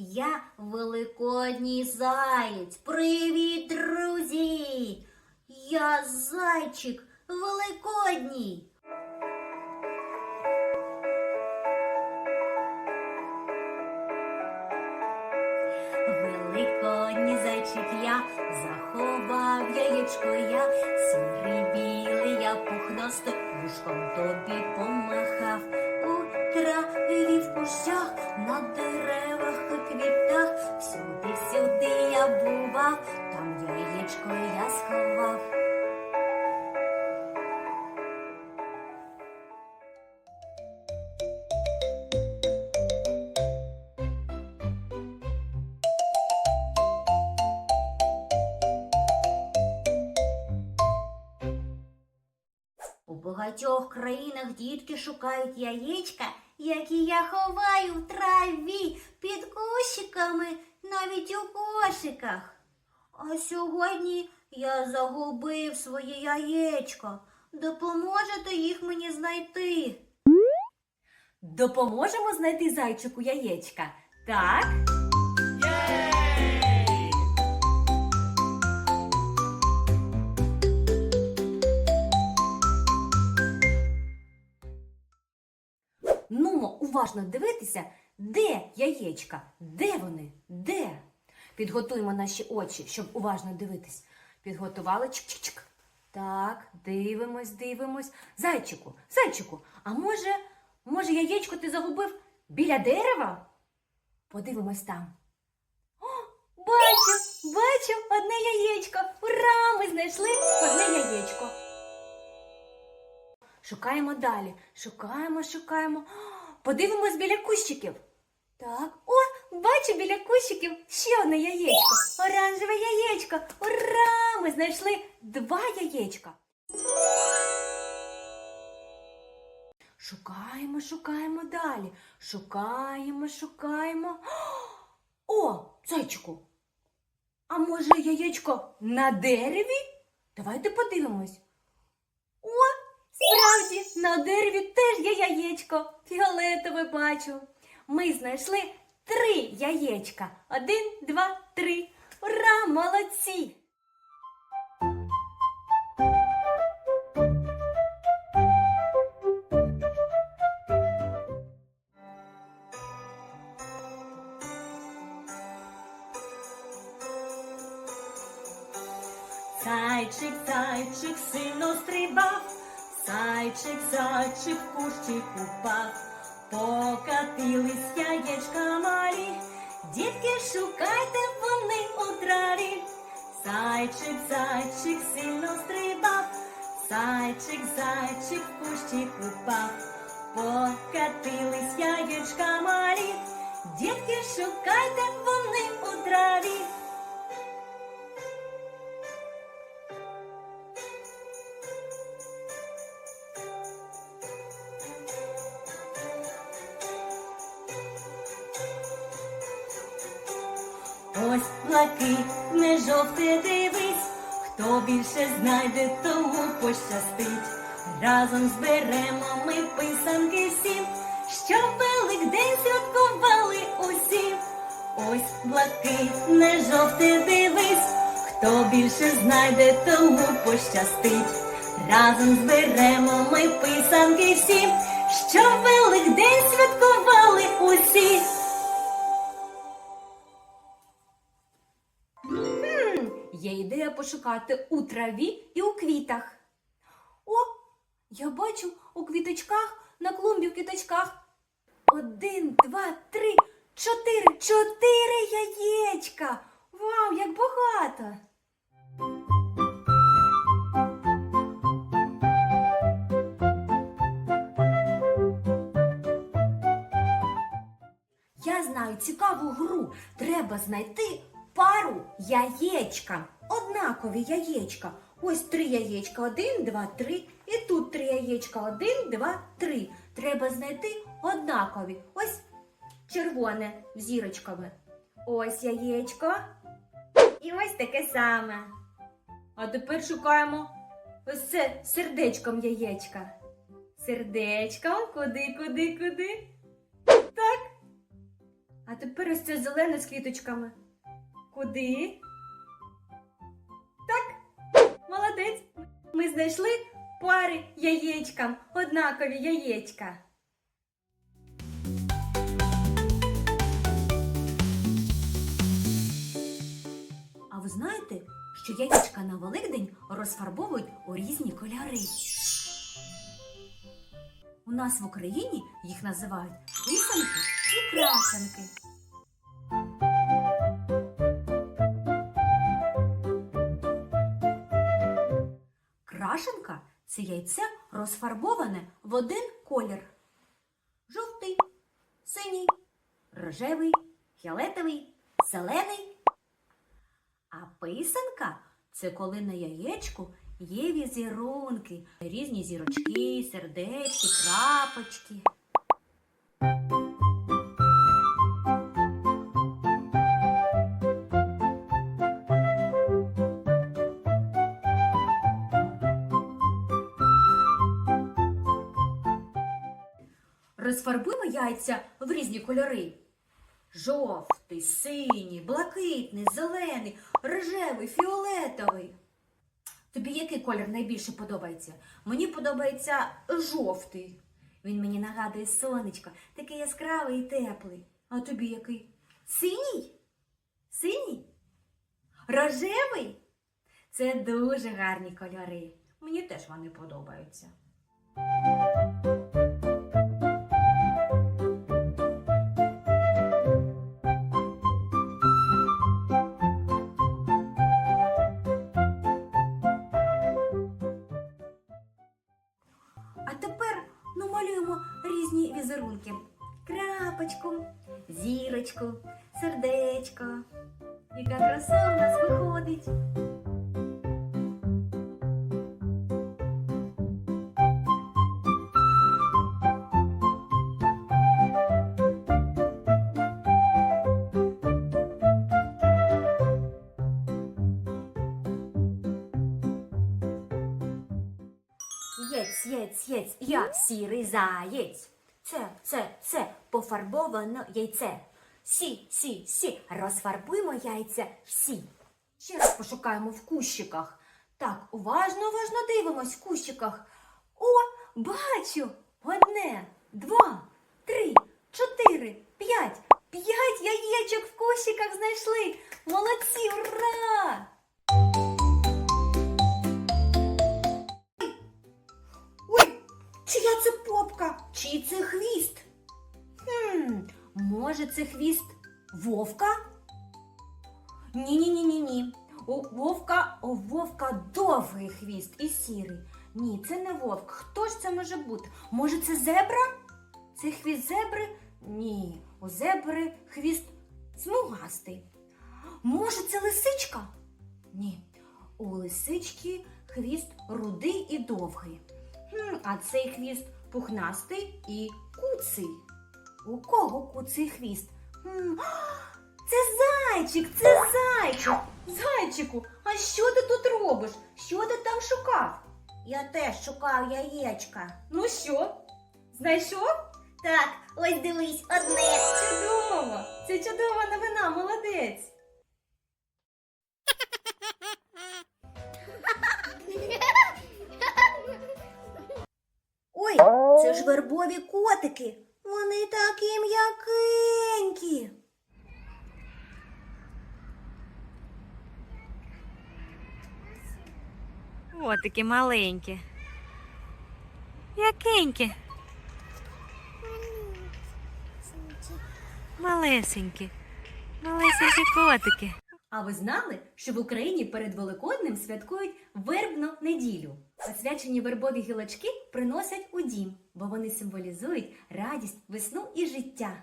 Я великодній заєць. Привіт, друзі! Я зайчик великодній. Великодній зайчик я заховав яєчко я, сірий білий я пухнастик, вушком тобі помахав. У траві в кущах, на деревах і квітах, всюди, всюди я бував, там яєчко я сховав. У багатьох країнах дітки шукають яєчка, які я ховаю в траві, під кущиками, навіть у кошиках. А сьогодні я загубив своє яєчко. Допоможете їх мені знайти? Допоможемо знайти зайчику яєчка. Так? Уважно дивитися, де яєчка, де вони, де. Підготуємо наші очі, щоб уважно дивитись. Підготували чик-чик-чик. Так, дивимось, дивимось. Зайчику, зайчику, а може, може, яєчко ти загубив біля дерева? Подивимось там. О, бачу, бачу одне яєчко. Ура! Ми знайшли одне яєчко. Шукаємо далі. Шукаємо, шукаємо. Подивимось біля кущиків. Так, о, бачу біля кущиків ще одне яєчко. Оранжеве яєчко. Ура! Ми знайшли два яєчка. Шукаємо, шукаємо далі. Шукаємо, шукаємо. О, зайчику. А може яєчко на дереві? Давайте подивимось. О, справді, на дереві теж є яєчко. Фіолетове бачу. Ми знайшли три яєчка. Один, два, три. Ура, молодці! Зайчик, зайчик сильно стрибав, зайчик, зайчик в кущик упав, покатились яєчка малі, дітки шукайте вони у траві. Зайчик, зайчик сильно стрибав, зайчик, зайчик в кущик упав, покатились яєчка малі, дітки шукайте вони у блакитне жовте дивись, хто більше знайде, тому пощастить. Разом зберемо ми писанки всім, щоб Великдень святкували усі. Ось блакитне жовте дивись, хто більше знайде, тому пощастить. Разом зберемо ми писанки всім, щоб Великдень святкували усі. Є ідея пошукати у траві і у квітах. О, я бачу у квіточках, на клумбі в квіточках. Один, два, три, чотири, чотири яєчка. Вау, як багато! Я знаю цікаву гру. Треба знайти пару яєчка. Однакові яєчка. Ось три яєчка. Один, два, три. І тут три яєчка. Один, два, три. Треба знайти однакові. Ось червоне з зірочками. Ось яєчко. І ось таке саме. А тепер шукаємо ось це сердечком яєчка. Сердечком, куди, куди, куди? Так. А тепер ось це зелене з квіточками. Куди? Так, молодець. Ми знайшли пари яєчкам, однакові яєчка. А ви знаєте, що яєчка на Великдень розфарбовують у різні кольори? У нас в Україні їх називають писанки і крашенки. Яйце розфарбоване в один колір. Жовтий, синій, рожевий, фіолетовий, зелений. А писанка це коли на яєчку є візерунки, різні зірочки, сердечки, крапочки. Розфарбуємо яйця в різні кольори. Жовтий, синій, блакитний, зелений, рожевий, фіолетовий. Тобі який колір найбільше подобається? Мені подобається жовтий. Він мені нагадує сонечко, такий яскравий і теплий. А тобі який? Синій? Синій? Рожевий? Це дуже гарні кольори. Мені теж вони подобаються. Яка краса в нас виходить. Єць, єць, єць, я сірий заєць. Це, це, це пофарбовано яйце. Сі, сі, сі, розфарбуємо яйця всі. Ще раз пошукаємо в кущиках. Так, уважно, уважно дивимось в кущиках. О, бачу! Одне, два, три, чотири, п'ять. П'ять яєчок в кущиках знайшли. Молодці, ура! Ой, чия це попка? Чий це хвіст? Хм, може, це хвіст вовка? Ні, ні, ні, ні, ні. У вовка, у вовка довгий хвіст і сірий. Ні, це не вовк. Хто ж це може бути? Може, це зебра? Це хвіст зебри? Ні, у зебри хвіст смугастий. Може, це лисичка? Ні. У лисички хвіст рудий і довгий. Хм, а цей хвіст пухнастий і куций. У кого куций хвіст? Це зайчик, це зайчик. Зайчику, а що ти тут робиш? Що ти там шукав? Я теж шукав яєчка. Ну що? Знайшов? Так, ось дивись, одне. Чудово! Це чудова новина, молодець. Ой, це ж вербові котики. Вони такі м'якенькі. О, такі маленькі. Якенькі. Малесенькі. Малесенькі котики. А ви знали, що в Україні перед Великоднем святкують вербну неділю? Освячені вербові гілочки приносять у дім, бо вони символізують радість, весну і життя.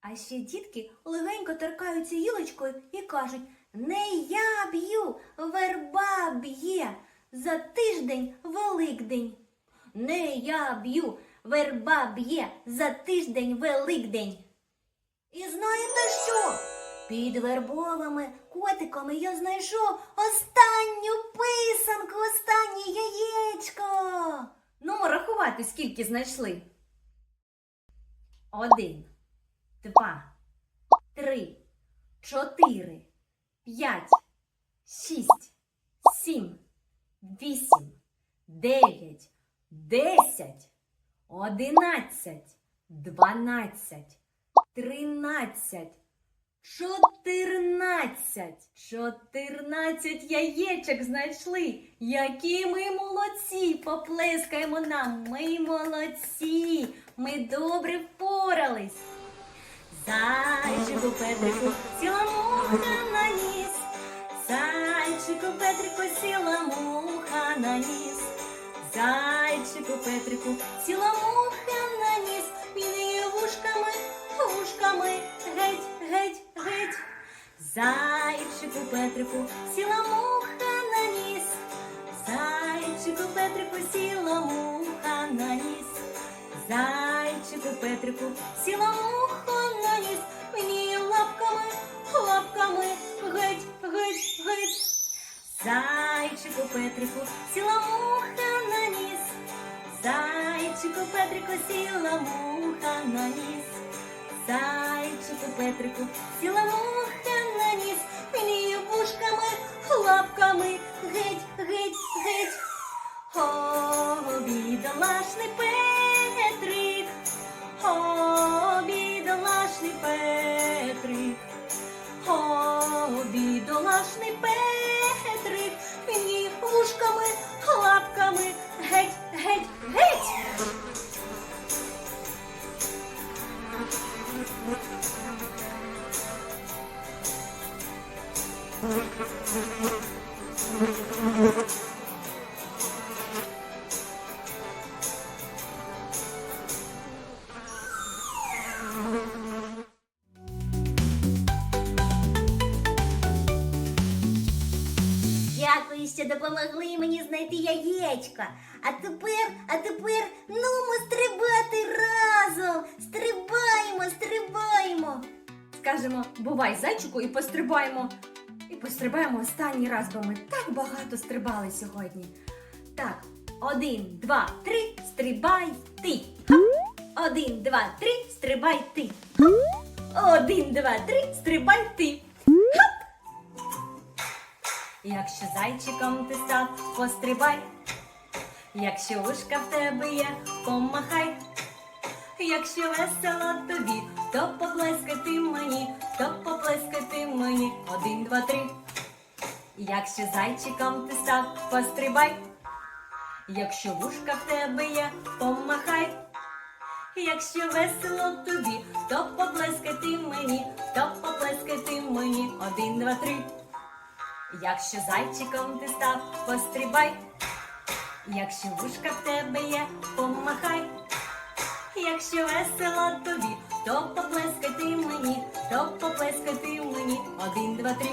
А ще дітки легенько торкаються гілочкою і кажуть: Не я б'ю, верба б'є за тиждень Великдень. Не я б'ю, верба б'є за тиждень Великдень. І знаєте що? Під вербовими котиками я знайшов останню писанку, останнє яєчко. Ну, рахувати, скільки знайшли. Один, два, три, чотири, п'ять, шість, сім, вісім, дев'ять, десять, одинадцять, дванадцять, тринадцять, чотирнадцять. Чотирнадцять яєчок знайшли. Які ми молодці! Поплескаємо нам. Ми молодці. Ми добре впорались. Зайчику Петрику сіла муха на ніс. Зайчику Петрику сіла муха на ніс. Зайчику Петрику сіла муха на ніс. Він її вушками, вушками, геть, геть, геть. Зайчику Петрику сіла муха на ніс. Зайчику Петрику сіла муха на ніс. Зайчику Петрику сіла муха на ніс. Мені лапками, лапками, геть, геть, геть. Зайчику Петрику сіла муха на ніс. Зайчику Петрику сіла муха на ніс. Зайчику Петрику. Сіла муха на ніс. Мені вушками, лапками, геть, геть, геть. О, бідолашний Петрик, о, бідолашний Петрик, о, бідолашний Петрик, він вушками, лапками, Дякую, що допомогли мені знайти яєчка. А тепер, а тепер, ну ми стрибати разом. Стрибаємо, стрибаємо. Скажемо, бувай зайчику і пострибаємо. І пострибаємо останній раз, бо ми так багато стрибали сьогодні. Так, один, два, три, стрибай ти. Один, два, три, стрибай ти. Один, два, три, стрибай ти. Якщо зайчиком ти став, пострибай. Якщо вушка в тебе є, помахай. Якщо весело тобі, то поплескай ти мені, то поплескай ти мені. Один, два, три. Якщо зайчиком ти став, пострибай. Якщо вушка в тебе є, помахай. Якщо весело тобі, то поплескай ти мені, то поплескай ти мені. Один, два, три. Якщо зайчиком ти став, пострибай. Якщо вушка в тебе є, помахай. Якщо весело тобі, то поплескай ти мені, то поплескай ти мені. Один, два, три.